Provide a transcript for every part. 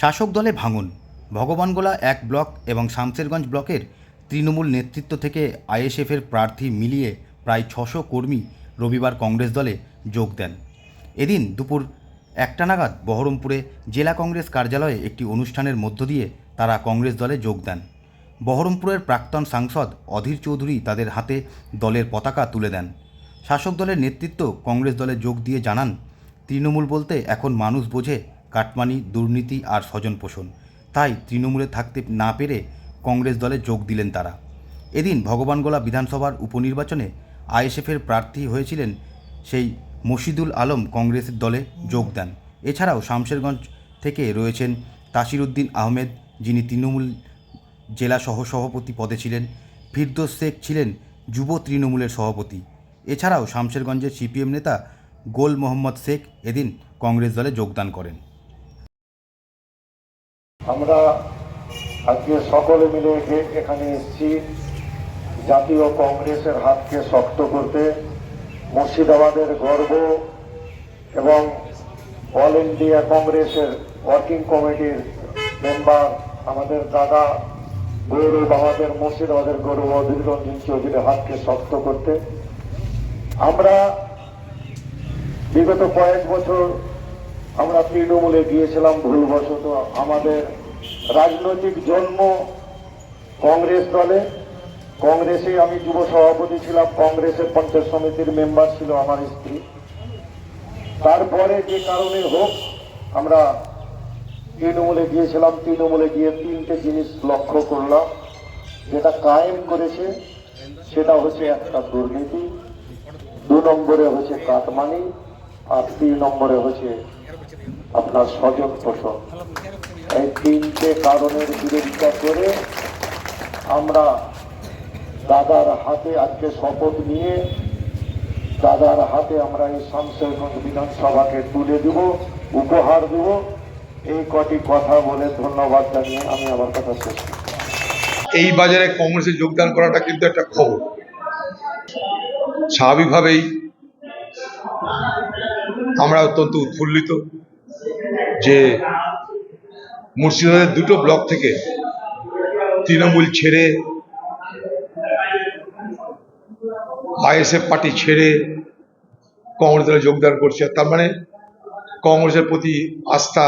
শাসক দলে ভাঙন। ভগবানগোলা এক ব্লক এবং শামসেরগঞ্জ ব্লকের তৃণমূল নেতৃত্ব থেকে আইএসএফের প্রার্থী মিলিয়ে প্রায় ছশো কর্মী রবিবার কংগ্রেস দলে যোগ দেন। এদিন দুপুর একটা নাগাদ বহরমপুরে জেলা কংগ্রেস কার্যালয়ে একটি অনুষ্ঠানের মধ্য দিয়ে তারা কংগ্রেস দলে যোগ দেন। বহরমপুরের প্রাক্তন সাংসদ অধীর চৌধুরী তাদের হাতে দলের পতাকা তুলে দেন। শাসক দলের নেতৃত্ব কংগ্রেস দলে যোগ দিয়ে জানান, তৃণমূল বলতে এখন মানুষ বোঝে কাটমানি, দুর্নীতি আর স্বজন পোষণ তাই তৃণমূলে থাকতে না পেরে কংগ্রেস দলে যোগ দিলেন তারা। এদিন ভগবানগোলা বিধানসভার উপনির্বাচনে আইএসএফের প্রার্থী হয়েছিলেন সেই মশিদুল আলম কংগ্রেসের দলে যোগ দেন। এছাড়াও শামশেরগঞ্জ থেকে রয়েছেন তাসিরুদ্দিন আহমেদ, যিনি তৃণমূল জেলা সহসভাপতি পদে ছিলেন। ফিরদোস শেখ ছিলেন যুব তৃণমূলের সভাপতি। এছাড়াও শামশেরগঞ্জের সিপিএম নেতা গোল মোহাম্মদ শেখ এদিন কংগ্রেস দলে যোগদান করেন। আমরা আজকে সকলে মিলে এখানে এসেছি, জাতীয় কংগ্রেসের হাতকে শক্ত করতে, মুর্শিদাবাদের গর্ব এবং অল ইন্ডিয়া কংগ্রেসের ওয়ার্কিং কমিটির মেম্বার আমাদের দাদা গৌরব আমাদের মুর্শিদাবাদের গৌরব অধীর রঞ্জন চৌধুরীর হাতকে শক্ত করতে। আমরা বিগত কয়েক বছর আমরা তৃণমূলে গিয়েছিলাম ভুলবশত। আমাদের রাজনৈতিক জন্ম কংগ্রেস দলে। কংগ্রেসে আমি যুব সভাপতি ছিলাম, কংগ্রেসের পঞ্চায়েত সমিতির মেম্বার ছিল আমার স্ত্রী। তারপরে যে কারণে হোক, আমরা তৃণমূলে গিয়েছিলাম, তৃণমূলে গিয়ে তিনটে জিনিস লক্ষ্য করলাম। যেটা কায়েম করেছে, সেটা হচ্ছে একটা দুর্নীতি। দু নম্বরে হচ্ছে কাটমানি, আর তিন নম্বরে হচ্ছে আপনার স্বজন পোষণ এই তিনটে কারণের বিরোধিতা করে আমরা দাদার হাতে আজকে শপথ নিয়ে দাদার হাতে আমরা এই শামসেরগঞ্জ বিধানসভাকে তুলে দেব, উপহার দেব। এই কটি কথা বলে ধন্যবাদ জানিয়ে আমি আমার কথা শেষ এই বাজারে কংগ্রেসে যোগদান করাটা কিন্তু একটা খবর। স্বাভাবিকভাবেই আমরা অত্যন্ত উৎফুল্লিত যে মুর্শিদাবাদের দুটো ব্লক থেকে তৃণমূল ছেড়ে আইএসএফ পার্টি ছেড়ে কংগ্রেস দলে যোগদান করছে। তার মানে কংগ্রেসের প্রতি আস্থা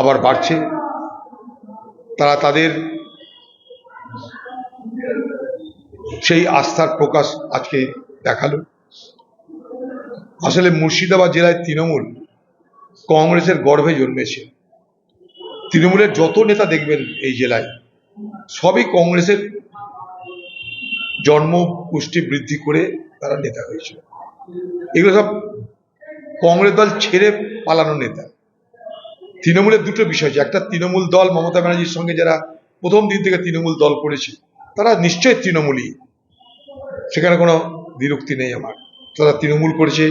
আবার বাড়ছে। তারা তাদের সেই আস্থার প্রকাশ আজকে দেখাল। আসলে মুর্শিদাবাদ জেলায় তৃণমূল কংগ্রেসের গর্ভে জন্মেছে। তৃণমূলের যত নেতা দেখবেন এই জেলায়, সবই কংগ্রেসের জন্ম, পুষ্টি বৃদ্ধি করে তারা নেতা হয়েছে। এগুলো সব কংগ্রেস দল ছেড়ে পালানো নেতা। তৃণমূলের দুটো বিষয় আছে। একটা তৃণমূল দল মমতা ব্যানার্জির সঙ্গে যারা প্রথম দিন থেকে তৃণমূল দল করেছে, তারা নিশ্চয়ই তৃণমূলই। সেখানে কোনো বিরক্তি নেই আমার। তারা তৃণমূল করেছে,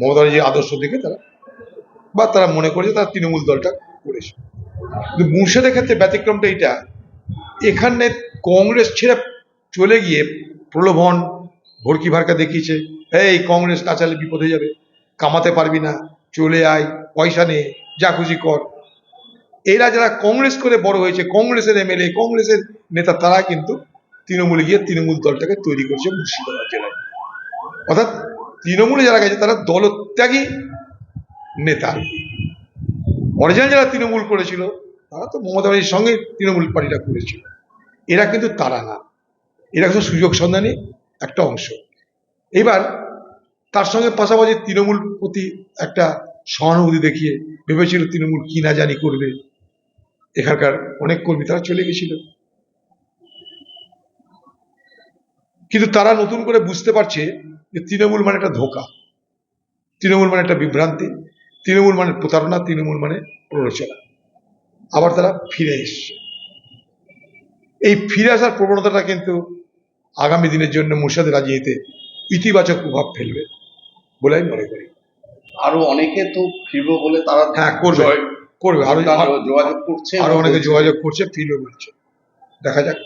মমতা ব্যানার্জির আদর্শ দেখে তারা, বা তারা মনে করেছে তারা তৃণমূল দলটা করেছে। কিন্তু মুর্শিদের ক্ষেত্রে ব্যতিক্রমটা এইটা, এখানে কংগ্রেস ছেড়ে চলে গিয়ে প্রলোভন, ভর্কি ভারকা দেখিয়েছে, এই, কংগ্রেস না চালে বিপদ যাবে, কামাতে পারবি না, চলে আয়, পয়সা নে, যা খুশি কর। এরা যারা কংগ্রেস করে বড় হয়েছে, কংগ্রেসের এমএলএ, কংগ্রেসের নেতা, তারা কিন্তু তৃণমূলে গিয়ে তৃণমূল দলটাকে তৈরি করছে মুর্শিদাবাদ জেলায়। অর্থাৎ তৃণমূলে যারা গেছে, তারা দলত্যাগী নেতা। অরিজিনাল যারা তৃণমূল করেছিল, তারা তো মমতা ব্যানার্জির সঙ্গে তৃণমূল পার্টিটা করেছিল। এরা কিন্তু তারা না। এরা কিন্তু সুযোগ সন্ধানী একটা অংশ। এবার তার সঙ্গে পাশাপাশি তৃণমূল প্রতি একটা সহানুভূতি দেখিয়ে ভেবেছিল তৃণমূল কি না জানি করবে। এখানকার অনেক কর্মী তারা চলে গেছিল। কিন্তু তারা নতুন করে বুঝতে পারছে যে তৃণমূল মানে একটা ধোকা। তৃণমূল মানে একটা বিভ্রান্তি। তৃণমূল মানে প্রতারণা তৃণমূল মানে প্ররোচনা। আবার তারা ফিরে এসছে। এই ফিরে আসার প্রবণতাটা কিন্তু আগামী দিনের জন্য মুর্শাদ রাজিয়েতে ইতিবাচক প্রভাব ফেলবে বলে আমি মনে করি। আরও অনেকে তো ফিরবো বলে তারা হ্যাঁ করবে। করবে। আরও যোগাযোগ করছে আরও অনেকে যোগাযোগ করছে ফিরবে বলছে। দেখা যাক।